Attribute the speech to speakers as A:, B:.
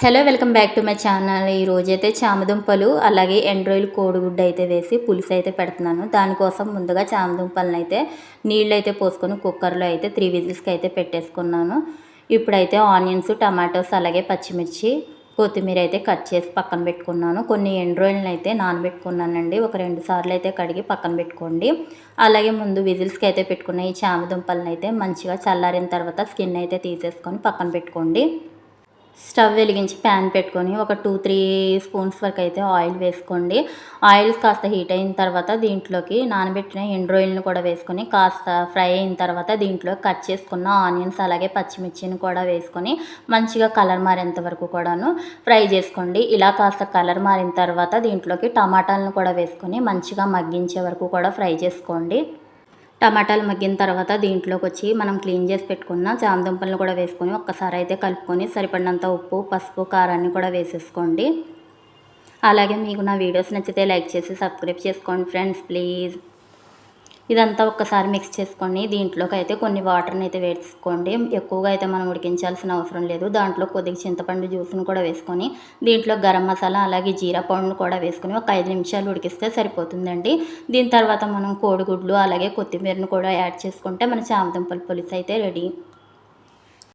A: Hello welcome back to my channel. ఈ అయితే చామదుంపలు అలాగే ఎండ్రాయిల్ కోడిగుడ్డు అయితే వేసి పులుసు అయితే పెడుతున్నాను. దానికోసం ముందుగా చామదుంపలను అయితే నీళ్ళు అయితే పోసుకొని కుక్కర్లో అయితే త్రీ విజిల్స్కి అయితే పెట్టేసుకున్నాను. ఇప్పుడైతే ఆనియన్స్ టమాటోస్ అలాగే పచ్చిమిర్చి కొత్తిమీర అయితే కట్ చేసి పక్కన పెట్టుకున్నాను. కొన్ని ఎండ్రాయిల్ని అయితే నానబెట్టుకున్నానండి. ఒక రెండు సార్లు అయితే కడిగి పక్కన పెట్టుకోండి. అలాగే ముందు విజిల్స్కి అయితే పెట్టుకున్న ఈ చామదుంపలను అయితే మంచిగా చల్లారిన తర్వాత స్కిన్ అయితే తీసేసుకొని పక్కన పెట్టుకోండి. స్టవ్ వెలిగించి ప్యాన్ పెట్టుకొని ఒక టూ త్రీ స్పూన్స్ వరకు అయితే ఆయిల్ వేసుకోండి. ఆయిల్ కాస్త హీట్ అయిన తర్వాత దీంట్లోకి నానబెట్టిన ఎండ్రోయిల్ని కూడా వేసుకొని కాస్త ఫ్రై అయిన తర్వాత దీంట్లో కట్ చేసుకున్న ఆనియన్స్ అలాగే పచ్చిమిర్చిని కూడా వేసుకొని మంచిగా కలర్ మారేంత వరకు కూడాను ఫ్రై చేసుకోండి. ఇలా కాస్త కలర్ మారిన తర్వాత దీంట్లోకి టమాటాలను కూడా వేసుకొని మంచిగా మగ్గించే వరకు కూడా ఫ్రై చేసుకోండి. టమాటాలు మగ్గిన తర్వాత దీంట్లోకి వచ్చి మనం క్లీన్ చేసి పెట్టుకున్న జామదుంపలను కూడా వేసుకొని ఒక్కసారి అయితే కలుపుకొని సరిపడినంత ఉప్పు పసుపు కారాన్ని కూడా వేసేసుకోండి. అలాగే మీకు నా వీడియోస్ నచ్చితే లైక్ చేసి సబ్స్క్రైబ్ చేసుకోండి ఫ్రెండ్స్. ప్లీజ్. ఇదంతా ఒక్కసారి మిక్స్ చేసుకొని దీంట్లోకి అయితే కొన్ని వాటర్ని అయితే వేసుకోండి. ఎక్కువగా అయితే మనం ఉడికించాల్సిన అవసరం లేదు. దాంట్లో కొద్దిగా చింతపండు జ్యూస్ని కూడా వేసుకొని దీంట్లో గరం మసాలా అలాగే జీరా పౌడర్ను కూడా వేసుకొని ఒక ఐదు నిమిషాలు ఉడికిస్తే సరిపోతుందండి. దీని తర్వాత మనం కోడిగుడ్లు అలాగే కొత్తిమీరను కూడా యాడ్ చేసుకుంటే మన చామదుంపల పులుసు అయితే రెడీ